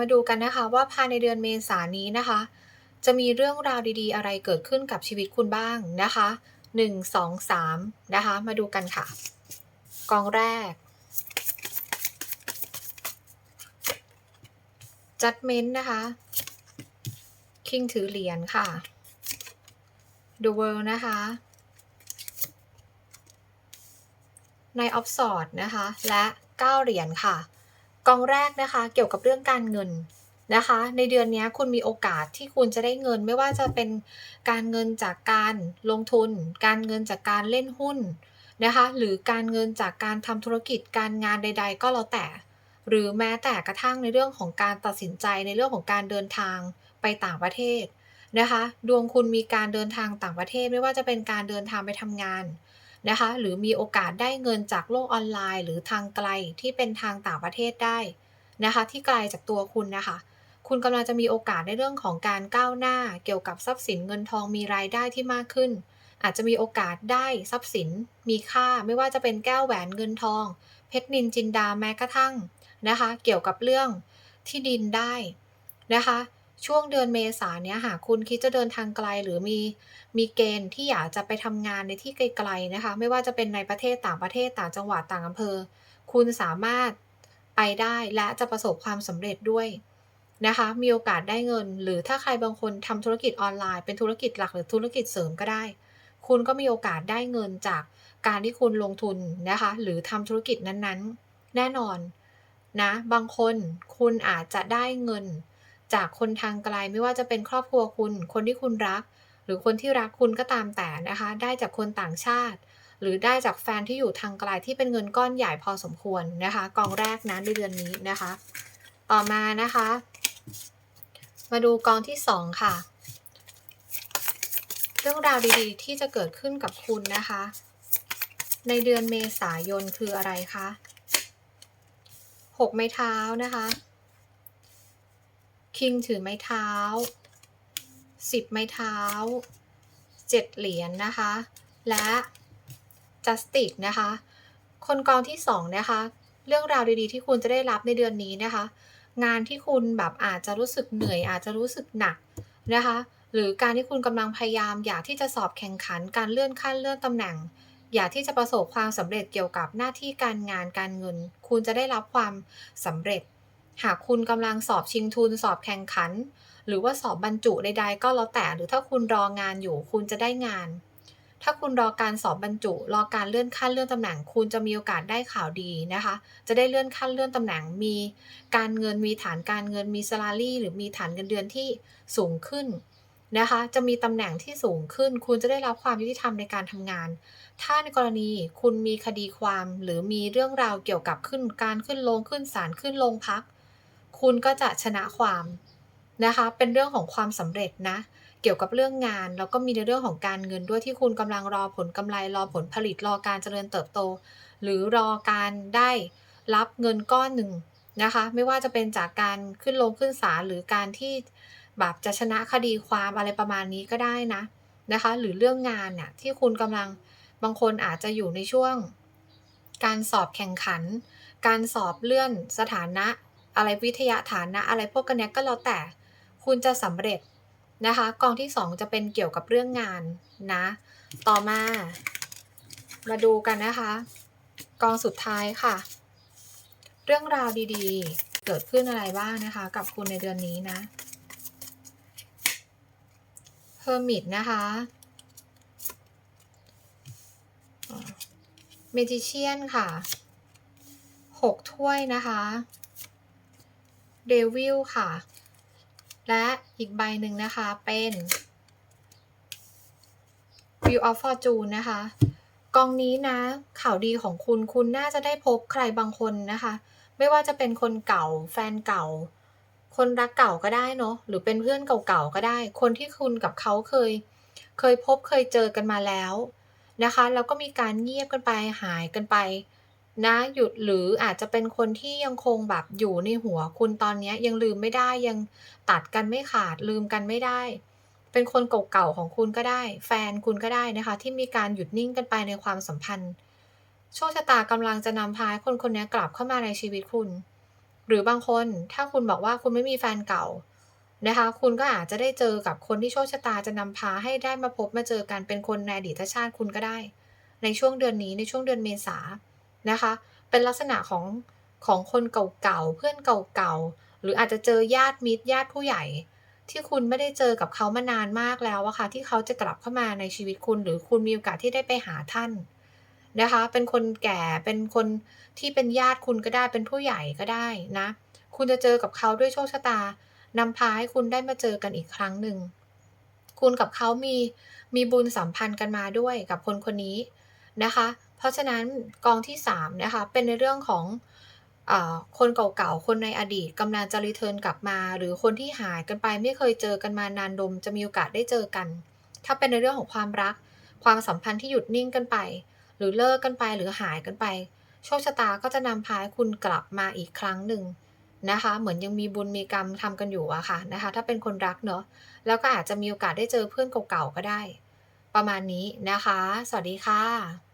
มาดูกันนะคะว่าภายในเดือนเมษายนนี้นะคะ จะมีเรื่องราวดีๆ อะไรเกิดขึ้นกับชีวิตคุณบ้างนะคะ 1 2 3 นะคะ มาดูกันค่ะ กองแรก Judgment นะคะ King ถือเหรียญค่ะ The World นะคะ Knight of Swords นะคะ และ 9 เหรียญค่ะ กองแรกนะคะเกี่ยวกับเรื่องการเงินนะคะ ในเดือนนี้คุณมีโอกาสที่คุณจะได้เงินไม่ว่าจะเป็นการเงินจากการลงทุน การเงินจากการเล่นหุ้นนะคะ หรือการเงินจากการทำธุรกิจการงานใด ๆ ก็แล้วแต่ หรือแม้แต่กระทั่งในเรื่องของการตัดสินใจในเรื่องของการเดินทางไปต่างประเทศนะคะ ดวงคุณมีการเดินทางต่างประเทศไม่ว่าจะเป็นการเดินทางไปทำงาน นะคะ หรือมีโอกาสได้เงินจากโลกออนไลน์ หรือทางไกลที่เป็นทางต่างประเทศได้นะคะ ที่ไกลจากตัวคุณนะคะ คุณกำลังจะมีโอกาสในเรื่องของการก้าวหน้า เกี่ยวกับทรัพย์สินเงินทองมีรายได้ที่มากขึ้น อาจจะมีโอกาสได้ทรัพย์สิน มีค่าไม่ว่าจะเป็นแก้วแหวนเงินทอง เพชรนินจินดาแม้กระทั่งนะคะ เกี่ยวกับเรื่องที่ดินได้นะคะ ช่วงเดือนเมษาเนี้ยหากคุณคิดจะเดินทางไกลหรือมีมีเกณฑ์ที่อยากจะไปทำงานในที่ไกลๆนะคะ ไม่ว่าจะเป็นในประเทศต่างประเทศต่างจังหวัดต่างอำเภอ คุณสามารถไปได้และจะประสบความสำเร็จด้วยนะคะ มีโอกาสได้เงิน หรือถ้าใครบางคนทำธุรกิจออนไลน์เป็นธุรกิจหลักหรือธุรกิจเสริมก็ได้ คุณก็มีโอกาสได้เงินจากการที่คุณลงทุนนะคะ หรือทำธุรกิจนั้นๆ แน่นอนนะบางคนคุณอาจจะได้เงิน จากคนทางไกลไม่ว่าจะเป็นครอบครัวคุณ คนที่คุณรัก หรือคนที่รักคุณก็ตามแต่นะคะ ได้จากคนต่างชาติ หรือได้จากแฟนที่อยู่ทางไกลที่เป็นเงินก้อนใหญ่พอสมควรนะคะ กองแรกนะในเดือนนี้นะคะ ต่อมานะคะ มาดูกองที่สองค่ะ เรื่องราวดีๆ ที่จะเกิดขึ้นกับคุณนะคะ ในเดือนเมษายนคืออะไรคะหกไม้เท้านะคะ คิงถือไม้เท้าสิบไม้เท้าเจ็ดเหรียญนนะคะ และจัสติกนะคะ คนกองที่สองนะคะ เรื่องราวดีๆที่คุณจะได้รับในเดือนนี้นะคะ งานที่คุณแบบอาจจะรู้สึกเหนื่อย อาจจะรู้สึกหนักนะคะ หรือการที่คุณกำลังพยายาม อยากที่จะสอบแข่งขันการเลื่อนขั้นเลื่อนตำแหน่ง อยากที่จะประสบความสำเร็จเกี่ยวกับหน้าที่การงานการเงิน คุณจะได้รับความสำเร็จ หากคุณกำลังสอบชิงทุนสอบแข่งขัน หรือว่าสอบบรรจุใดๆก็แล้วแต่ หรือถ้าคุณรองานอยู่คุณจะได้งาน ถ้าคุณรอการสอบบรรจุ รอการเลื่อนขั้นเลื่อนตำแหน่ง คุณจะมีโอกาสได้ข่าวดีนะคะ จะได้เลื่อนขั้นเลื่อนตำแหน่งมี การเงินมีฐานการเงินมี salary หรือมีฐานเงินเดือนที่สูงขึ้นนะคะ จะมีตำแหน่งที่สูงขึ้น คุณจะได้รับความยุติธรรมในการทำงาน ถ้าในกรณีคุณมีคดีความ หรือมีเรื่องราวเกี่ยวกับขึ้นการขึ้นลงขึ้นศาลขึ้นโรงพัก คุณก็จะชนะความนะคะ เป็นเรื่องของความสำเร็จนะ เกี่ยวกับเรื่องงาน แล้วก็มีในเรื่องของการเงินด้วยที่คุณกำลังรอผลกำไรรอผลผลิตรอการเจริญเติบโต หรือรอการได้รับเงินก้อนหนึ่งนะคะ ไม่ว่าจะเป็นจากการขึ้นลงขึ้นศาลหรือการที่แบบจะชนะคดีความอะไรประมาณนี้ก็ได้นะนะคะ หรือเรื่องงานเนี่ยที่คุณกำลังบางคนอาจจะอยู่ในช่วง การสอบแข่งขัน การสอบเลื่อนสถานะ อะไรวิทยาฐานะ อะไรพวกกันเนี้ยก็แล้วแต่คุณจะสำเร็จนะคะ กองที่ 2 จะเป็นเกี่ยวกับเรื่องงานนะ ต่อมา มาดูกันนะคะ กองสุดท้ายค่ะ เรื่องราวดีๆ เกิดขึ้นอะไรบ้างนะคะ กับคุณในเดือนนี้นะเ e อร์มิตนะคะเมจิเชียนค่ะหกถ้วยนะคะ เดวิลค่ะ และอีกใบหนึ่งนะคะเป็น View of Fortune นะคะ กองนี้นะ ข่าวดีของคุณคุณน่าจะได้พบใครบางคนนะคะ ไม่ว่าจะเป็นคนเก่าแฟนเก่า คนรักเก่าก็ได้เนาะหรือเป็นเพื่อนเก่าๆก็ได้ คนที่คุณกับเขาเคย เคยพบเคยเจอกันมาแล้วนะคะ แล้วก็มีการเงียบกันไปหายกันไป นะหยุดหรืออาจจะเป็นคนที่ยังคงแบบอยู่ในหัวคุณตอนนี้ยังลืมไม่ได้ยังตัดกันไม่ขาดลืมกันไม่ได้ เป็นคนเก่าๆของคุณก็ได้ แฟนคุณก็ได้นะคะ ที่มีการหยุดนิ่งกันไปในความสัมพันธ์โชคชะตากำลังจะนำพาคนคนนี้กลับเข้ามาในชีวิตคุณ หรือบางคนถ้าคุณบอกว่าคุณไม่มีแฟนเก่านะคะ คุณก็อาจจะได้เจอกับคนที่โชคชะตาจะนำพาให้ได้มาพบมาเจอกันเป็นคนในอดีตชาติคุณก็ได้ ในช่วงเดือนนี้ในช่วงเดือนเมษา นะคะ เป็นลักษณะของของคนเก่าๆ เพื่อนเก่าๆ หรืออาจจะเจอญาติมิตรญาติผู้ใหญ่ ที่คุณไม่ได้เจอกับเขามานานมากแล้วอะค่ะที่เขาจะกลับเข้ามาในชีวิตคุณ หรือคุณมีโอกาสที่ได้ไปหาท่านนะคะ เป็นคนแก่เป็นคนที่เป็นญาติคุณก็ได้เป็นผู้ใหญ่ก็ได้นะ คุณจะเจอกับเขาด้วยโชคชะตานำพาให้คุณได้มาเจอกันอีกครั้งหนึ่งคุณกับเขามีมีบุญสัมพันธ์กันมาด้วยกับคนคนนี้นะคะ เพราะฉะนั้นกองที่3นะคะเป็นในเรื่องของอคนเก่าๆ คนในอดีตกำลังจะรีเทิร์นกลับมา หรือคนที่หายกันไปไม่เคยเจอกันมานานดม จะมีโอกาสได้เจอกัน ถ้าเป็นในเรื่องของความรัก ความสัมพันธ์ที่หยุดนิ่งกันไป หรือเลิกกันไปหรือหายกันไปโชคชะตาก็จะนำพาคุณกลับมาอีกครั้งหนึ่งนะคะ เหมือนยังมีบุญมีกรรมทำกันอยู่อะค่ะนะคะ ถ้าเป็นคนรักเนาะแล้วก็อาจจะมีโอกาสได้เจอเพื่อนเก่าๆก็ได้ ประมาณนี้นะคะ สวัสดีค่ะ